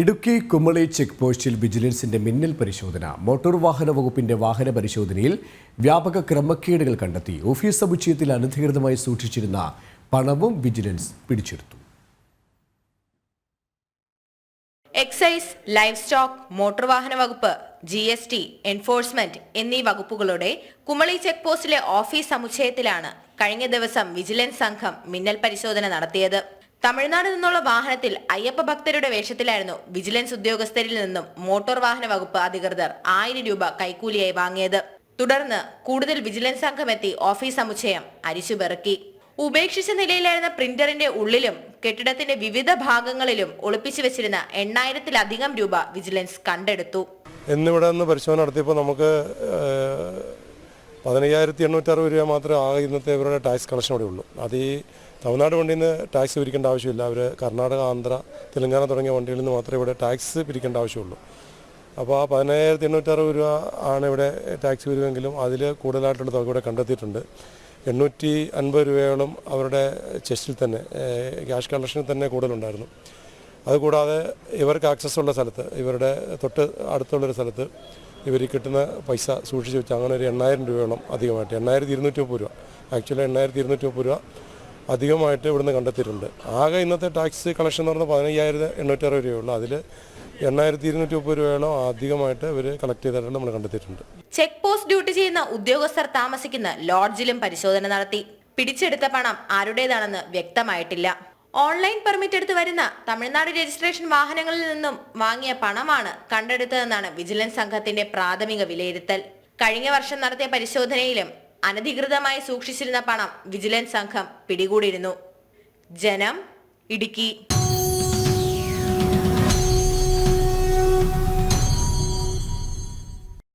Idukki Kumily check പോസ്റ്റിൽ വിജിലൻസിന്റെ മിന്നൽ പരിശോധന. മോട്ടോർ വാഹന വകുപ്പിന്റെ വാഹന പരിശോധനയിൽ വ്യാപക ക്രമക്കേടുകൾ കണ്ടെത്തി. ഓഫീസ് സമുച്ചയത്തിൽ അനധികൃതമായി സൂക്ഷിച്ചിരുന്ന പണവും വിജിലൻസ് പിടിച്ചെടുത്തു. എക്സൈസ് ലൈഫ് സ്റ്റോക്ക് മോട്ടോർ വാഹന വകുപ്പ് ജി എസ് ടി എൻഫോഴ്സ്മെന്റ് എന്നീ വകുപ്പുകളുടെ കുമളി ചെക്ക് പോസ്റ്റിലെ ഓഫീസ് സമുച്ചയത്തിലാണ് കഴിഞ്ഞ ദിവസം വിജിലൻസ് സംഘം മിന്നൽ പരിശോധന നടത്തിയത്. തമിഴ്നാട് നിന്നുള്ള വാഹനത്തിൽ അയ്യപ്പ ഭക്തരുടെ വേഷത്തിലായിരുന്നു വിജിലൻസ് ഉദ്യോഗസ്ഥരിൽ നിന്നും മോട്ടോർ വാഹന വകുപ്പ് അധികൃതർ ആയിരം രൂപ കൈക്കൂലിയായി വാങ്ങിയത്. തുടർന്ന് കൂടുതൽ വിജിലൻസ് സംഘം എത്തി ഓഫീസ് സമുച്ചയം അരിച്ചുപെറുക്കി ഉപേക്ഷിച്ച നിലയിലായിരുന്ന പ്രിന്ററിന്റെ ഉള്ളിലും കെട്ടിടത്തിന്റെ വിവിധ ഭാഗങ്ങളിലും ഒളിപ്പിച്ചു വെച്ചിരുന്ന എണ്ണായിരത്തിലധികം രൂപ വിജിലൻസ് കണ്ടെടുത്തു. എന്നിവിടെ നിന്ന് പരിശോധന നടത്തിയപ്പോൾ നമുക്ക് പതിനയ്യായിരത്തി എണ്ണൂറ്ററുപത് രൂപ മാത്രമേ ആകെ ഇന്നത്തെ ഇവരുടെ ടാക്സ് കളക്ഷൻ ഇവിടെ ഉള്ളൂ. അത് ഈ തമിഴ്നാട് വണ്ടിയിൽ നിന്ന് ടാക്സ് പിരിക്കേണ്ട ആവശ്യമില്ല. അവർ കർണാടക ആന്ധ്ര തെലങ്കാന തുടങ്ങിയ വണ്ടികളിൽ നിന്ന് മാത്രമേ ഇവിടെ ടാക്സ് പിരിക്കേണ്ട ആവശ്യമുള്ളൂ. അപ്പോൾ ആ പതിനയ്യായിരത്തി എണ്ണൂറ്ററുപത് രൂപ ആണ് ഇവിടെ ടാക്സ് വരുമെങ്കിലും അതിൽ കൂടുതലായിട്ടുള്ള തുക ഇവിടെ കണ്ടെത്തിയിട്ടുണ്ട്. എണ്ണൂറ്റി അൻപത് രൂപയോളം അവരുടെ ചെസ്റ്റിൽ തന്നെ ക്യാഷ് കളക്ഷനിൽ തന്നെ കൂടുതലുണ്ടായിരുന്നു. അതുകൂടാതെ ഇവർക്ക് ആക്സസ് ഉള്ള സ്ഥലത്ത് ഇവരുടെ തൊട്ട് അടുത്തുള്ളൊരു സ്ഥലത്ത് ഇവർ കിട്ടുന്ന പൈസ സൂക്ഷിച്ച് വെച്ച് അങ്ങനെ ഒരു എണ്ണായിരം രൂപ വേണം അധികമായിട്ട്. എണ്ണായിരത്തി ഇരുന്നൂറ്റി മുപ്പത് രൂപ ആക്ച്വലി എണ്ണായിരത്തി ഇരുന്നൂറ്റി മുപ്പത് രൂപ അധികമായിട്ട് ഇവിടുന്ന് കണ്ടെത്തിയിട്ടുണ്ട്. ആകെ ഇന്നത്തെ ടാക്സ് കളക്ഷൻ എന്ന് പറഞ്ഞാൽ പതിനയ്യായിരത്തി എണ്ണൂറ്റി അറുപത് രൂപയുള്ളൂ. അതിൽ എണ്ണായിരത്തി ഇരുന്നൂറ്റി മുപ്പത് രൂപയോളം അധികമായിട്ട് ഇവർ കളക്ട് ചെയ്തിട്ട് നമ്മൾ കണ്ടെത്തിയിട്ടുണ്ട്. ചെക്ക് പോസ്റ്റ് ഡ്യൂട്ടി ചെയ്യുന്ന ഉദ്യോഗസ്ഥർ താമസിക്കുന്ന ലോഡ്ജിലും പരിശോധന നടത്തി. പിടിച്ചെടുത്ത പണം ആരുടേതാണെന്ന് വ്യക്തമായിട്ടില്ല. ഓൺലൈൻ പെർമിറ്റ് എടുത്ത് വരുന്ന തമിഴ്നാട് രജിസ്ട്രേഷൻ വാഹനങ്ങളിൽ നിന്നും വാങ്ങിയ പണമാണ് കണ്ടെടുത്തതെന്നാണ് വിജിലൻസ് സംഘത്തിന്റെ പ്രാഥമിക വിലയിരുത്തൽ. കഴിഞ്ഞ വർഷം നടത്തിയ പരിശോധനയിലും അനധികൃതമായി സൂക്ഷിച്ചിരുന്ന പണം വിജിലൻസ് സംഘം പിടികൂടിയിരുന്നു. ജനം ഇടുക്കി.